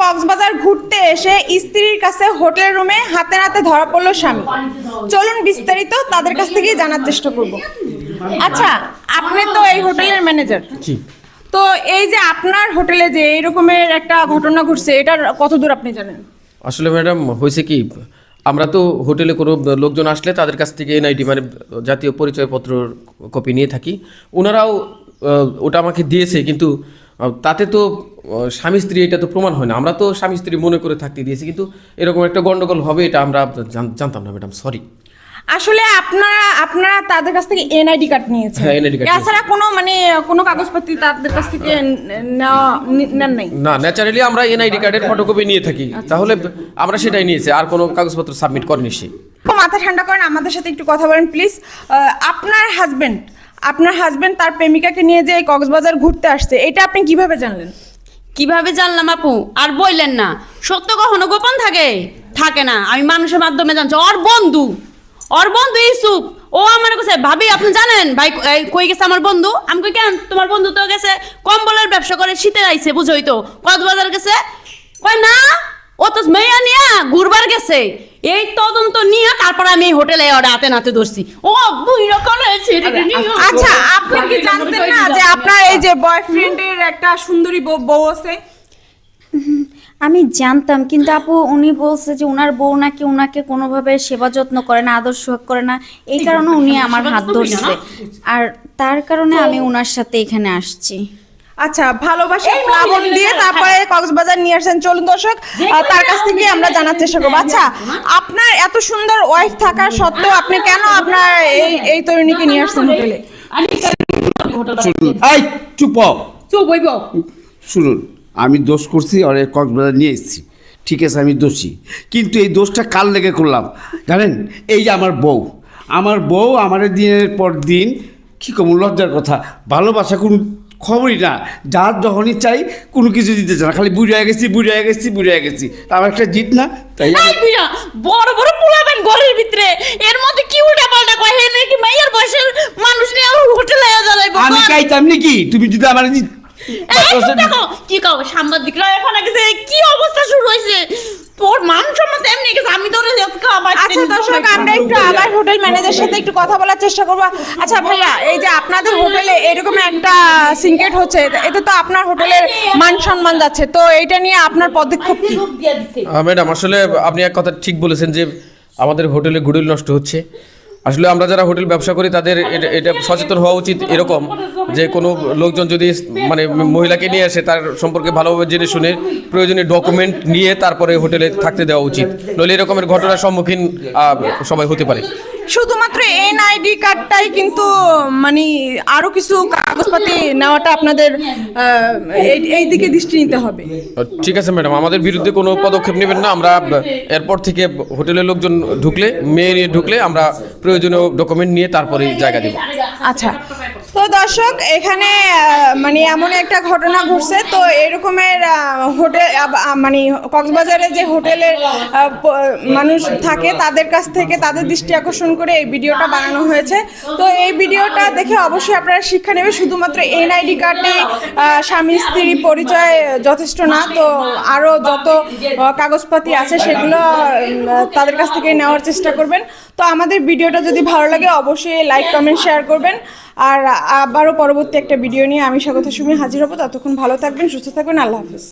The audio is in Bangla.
কক্সবাজার ঘুরতে এসে স্ত্রীর কাছে হোটেল রুমে হাতে নাতে ধরা পড়ল স্বামী। চলুন বিস্তারিত তাদের কাছ থেকেই জানার চেষ্টা করব। আচ্ছা আপনি তো এই হোটেলের ম্যানেজার। জি। তো এই যে আপনার হোটেলে যে এই রকমের একটা ঘটনা ঘটছে এটার কত দূর আপনি জানেন? আসলে ম্যাডাম হয়েছে কি আমরা তো হোটেলে কোনো লোকজন আসলে তাদের কাছ থেকে এনআইডি মানে জাতীয় পরিচয়পত্র কপি নিয়ে থাকি। ওনারাও ওটা আমাকে দিয়েছে কিন্তু তাতে তো স্বামী স্ত্রী এটা তো প্রমাণ হয় না। আমরা তো স্বামী স্ত্রী মনে করে থাকতে দিয়েছি কিন্তু এরকম একটা গন্ডগোল হবে এটা আমরা জানতাম না ম্যাডাম সরি। আসলে আপনারা আপনারা তাদের কাছ থেকে এনআইডি কার্ড নিয়েছেন। হ্যাঁ, NID card এছাড়া কোনো মানে কোনো কাগজপত্র তাদের কাছ থেকে নেওয়া নেন নাই? না ন্যাচারালি আমরা এনআইডি কার্ডের ফটোকপি নিয়ে থাকি। তাহলে আমরা সেটাই নিয়েছি আর কোনো কাগজপত্র সাবমিট করেনি সে। মাথা ঠান্ডা করেন আমাদের সাথে একটু কথা বলেন প্লিজ আপনার হাজবেন্ড আপনার হাজবেন্ড তার প্রেমিকাকে নিয়ে যে কক্সবাজার ঘুরতে আসছে, এটা আপনি কীভাবে জানলেন? কীভাবে জানলাম আপু? আর বললেন না। সত্য কখনো গোপন থাকে? থাকে না। আমি মানুষের মাধ্যমে জানছি। ওর বন্ধু। ওর বন্ধু ইসুফ ও আমার কাছে, ভাবি, আপনি জানেন? ভাই কই গেছে আমার বন্ধু? আমি কই, কেন? তোমার বন্ধু তো গেছে। কম্বলের ব্যবসা করে শীতে আইছে, বুঝোই তো। কক্সবাজার গেছে? কই না। ও তো মেয়া নিয়া ঘুরবার গেছে। এই তদন্ত নিয়ে তারপর আমি এই হোটেলে ওর হাতে নাতে ধরছি। ও বুইরা করেছে আচ্ছা আপনি কি জানতেন না যে আপনার এই যে বয়ফ্রেন্ডের একটা সুন্দরী বউ- বউ আছে? আমি জানতাম কিন্তু আপু উনি বলছে যে ওনার বউ নাকি ওনাকে কোনোভাবে সেবা যত্ন করে না আদর সোহাগ করে না। এই কারণে উনি আমার হাত ধরছে। আর তার কারণে আমি ওনার সাথে এখানে আসছি। আচ্ছা ভালোবাসা প্লাবন দিয়ে তারপরে কক্সবাজার নিয়ে আসছেন চলুন দর্শক তার কাছ থেকে আমরা জানার চেষ্টা করব। আচ্ছা আপনার এত সুন্দর ওয়াইফ থাকার সত্ত্বেও আপনি কেন আপনার এই এই তরুণীকে নিয়ে আসছেন হোটেলে? শুনুন এই চুপ। চুপ হইব শুনুন আমি দোষ করছি আর এই কক্সবাজার নিয়ে এসেছি। ঠিক আছে আমি দোষী। কিন্তু এই দোষটা কাল লেগে করলাম? জানেন এই যে আমার বউ। আমার বউ আমার দিনের পর দিন কী কম লজ্জার কথা ভালোবাসা কোন খবরই না। যার যখনই চাই কোনো কিছু দিতে চায় না। খালি বুড়ি হয়ে গেছি বুড়ি হয়ে গেছি বুড়ি হয়ে গেছি। তা আমার একটা জিত না তাই আমি- বড় বড় পোলাবেন ঘরের ভিতরে। এর মধ্যে কি উল্টা পাল্টা কয়? হে নাকি মাইয়ার বয়সের মানুষ নিয়ে হোটেলে জ্বালাইবো আমি চাইতাম নাকি? তুমি যদি আমার কি কাও? সাংবাদিকরা এখন গেছে কি অবস্থা শুরু হয়েছে তোর মান সম্মান এমনি গেছে আমি তোর খাবার আচ্ছা দর্শক আমরা একটু আবার হোটেল ম্যানেজার সাথে একটু কথা বলার চেষ্টা করব। আচ্ছা ভাইয়া এই যে আপনাদের হোটেলে এরকম একটা সিঙ্গেট হচ্ছে এটা- এতে তো আপনার হোটেলের মান সম্মান যাচ্ছে তো এটা নিয়ে আপনার পদক্ষেপ কি? ম্যাডাম আসলে আপনি এক কথা ঠিক বলেছেন যে আমাদের হোটেলে গুডিল নষ্ট হচ্ছে। আসলে আমরা যারা হোটেল ব্যবসা করি, তাদের এটা- সচেতন হওয়া উচিত এরকম যে কোনো লোকজন যদি মানে মহিলাকে নিয়ে আসে, তার সম্পর্কে ভালোভাবে জেনে শুনে প্রয়োজনীয় ডকুমেন্ট নিয়ে তারপরে হোটেলে থাকতে দেওয়া উচিত। নইলে এরকমের ঘটনার সম্মুখীন সবাই হতে পারে। শুধুমাত্র এনআইডি কার্ডটাই কিন্তু মানে আরও কিছু কাগজপাতি নেওয়াটা আপনাদের এই- দিকে দৃষ্টি নিতে হবে। ঠিক আছে ম্যাডাম আমাদের বিরুদ্ধে কোনো পদক্ষেপ নেবেন না। আমরা এরপর থেকে হোটেলের লোকজন ঢুকলে মেয়ে নিয়ে ঢুকলে আমরা প্রয়োজনীয় ডকুমেন্ট নিয়ে তারপরে জায়গা দেবো। আচ্ছা তো দর্শক, এখানে মানে এমন একটা ঘটনা ঘটছে। তো এরকমের হোটেল মানে কক্সবাজারে যে হোটেলের মানুষ থাকে, তাদের কাছ থেকে তাদের দৃষ্টি আকর্ষণ করে এই ভিডিওটা বানানো হয়েছে। তো এই ভিডিওটা দেখে অবশ্যই আপনারা শিক্ষা নেবে শুধুমাত্র এনআইডি কার্ডে স্বামী, স্ত্রী পরিচয় যথেষ্ট না। তো আরও যত কাগজপাতি আছে, সেগুলো তাদের কাছ থেকে নেওয়ার চেষ্টা করবেন। তো আমাদের ভিডিওটা যদি ভালো লাগে, অবশ্যই লাইক, কমেন্ট, শেয়ার করবেন। আর আবারও পরবর্তী একটা ভিডিও নিয়ে আমি স্বাগত, সুমি হাজির হব। ততক্ষণ ভালো থাকবেন, সুস্থ থাকবেন, আল্লাহ হাফিজ।